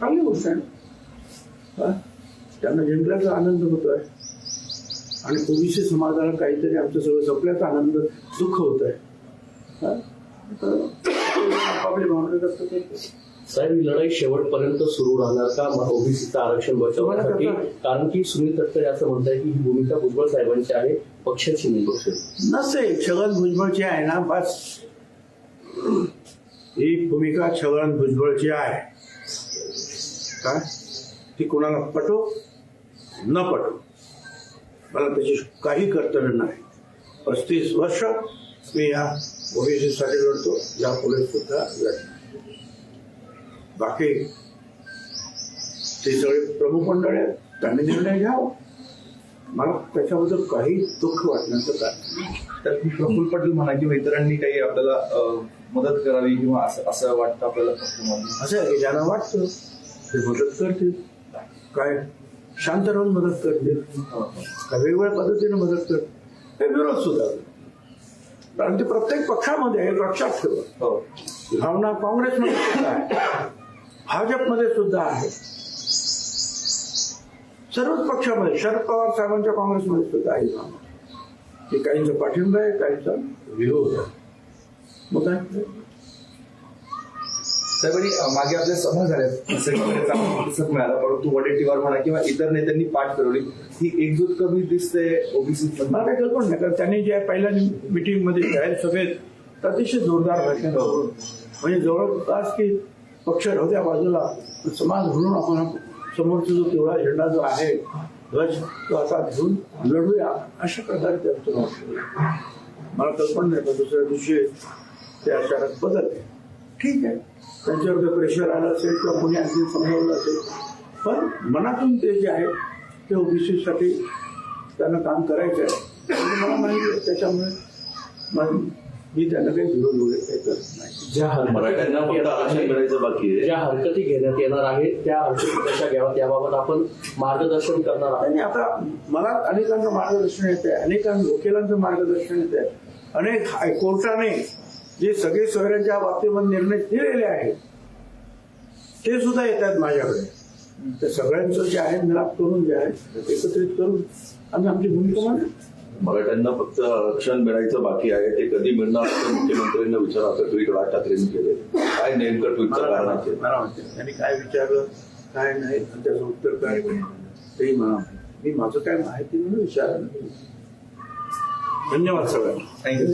चांगली गोष्ट आहे? त्यांना जिंकल्याचा आनंद होतोय. आणि ओबीसी समाजाला काहीतरी आमचं सगळं जपल्याचा आनंद दुःख होत आहे आपली भावना व्यक्त करतो साहेब ही लढाई शेवटपर्यंत सुरू राहणार का? ओबीसीचं आरक्षण बचावण्यासाठी? कारण की सुनील तटकरे असं म्हणताय की ही भूमिका भुजबळ साहेबांची आहे पक्षाची नाही पक्ष नसे छगन भुजबळची आहे ना? बस. ही भूमिका छगन भुजबळची आहे. काय? ती कोणाला पटो न पटो. मला त्याची काही कर्तव्य नाही. पस्तीस वर्ष मी या ओबीसीसाठी लढतो यापुढे सुद्धा लढतो. बाकी ते सगळे प्रमुख मंडळ आहेत त्यांनी निर्णय घ्यावा. मला त्याच्याबद्दल काही दुःख वाटण्याचं नाही. तर प्रफुल्ल पटेल म्हणा किंवा इतरांनी काही आपल्याला मदत करावी किंवा असं असं वाटतं आपल्याला असं आहे की ज्यांना वाटतं ते मदत करतील. काय? शांत राहून मदत करतील. काय वेगवेगळ्या पद्धतीने मदत करतील. हे विरोध सुद्धा. कारण ते प्रत्येक पक्षामध्ये आहे, लक्षात ठेवा. हो. भावना काँग्रेसमध्ये सुद्धा आहे. भाजपमध्ये सुद्धा आहे. सर्वच पक्षामध्ये शरद पवार साहेबांच्या काँग्रेसमध्ये सुद्धा आहे. भावना काहींचा पाठिंबा आहे काहींचा विरोध आहे. मग काय? साहेबांनी मागे आपले सभा झाल्या मिळाला परंतु वडेट्टीवार म्हणा किंवा इतर नेत्यांनी पाठ फिरवली ही एकजूट कमी दिसते ओबीसी मला काही कल्पना नाही कारण त्यांनी ज्या पहिल्या मिटिंगमध्ये जाहीर सभेत अतिशय जोरदार भाषण म्हणजे जवळपास की पक्ष राहत्या बाजूला समाज म्हणून आपण समोरचा जो तेवढा झेंडा जो आहे ध्वज तो आता घेऊन लढूया अशा प्रकारे त्यांचं मला कल्पना नाही पण दुसऱ्या दिवशी ते अचानक बदलते ठीक आहे. त्यांच्यावर काही प्रेशर आलं असेल किंवा कोणी आणखी समजवलं असेल. पण मनातून ते जे आहे ते ओबीसीसाठी त्यांना काम करायचं आहे. आणि मला माहिती आहे त्याच्यामुळे मग मी त्यांना काही विरोध वगैरे काही करत नाही. ज्या मराठ्यांना फक्त आरक्षण हरकती मिळायचं बाकी आहे. ज्या हरकती घेण्यात येणार आहेत त्या हरकती कशा घ्याव्यात याबाबत आपण मार्गदर्शन करणार आहोत. आणि आता मला अनेकांचं मार्गदर्शन येते अनेकांना वकिलांचं मार्गदर्शन येते अनेक हायकोर्टाने जे सगळे सोयऱ्यांच्या बाबतीमध्ये निर्णय दिलेले आहेत ते सुद्धा येतात माझ्याकडे. ते सगळ्यांचं जे आहे मिलाप करून जे आहे एकत्रित करून आम्ही आमची भूमिका मांडू. मराठ्यांना फक्त आरक्षण मिळायचं बाकी आहे ते कधी मिळणार असं मुख्यमंत्र्यांना विचारा असं ट्विट राज ठाकरेंनी केले काय नेमकं ट्विटचं कारण असेल. त्यांनी काय विचारलं काय नाही आणि त्याचं उत्तर काय तेही माहिती. मी माझं काय माहिती म्हणून विचारलं धन्यवाद सगळ्यांना. थँक्यू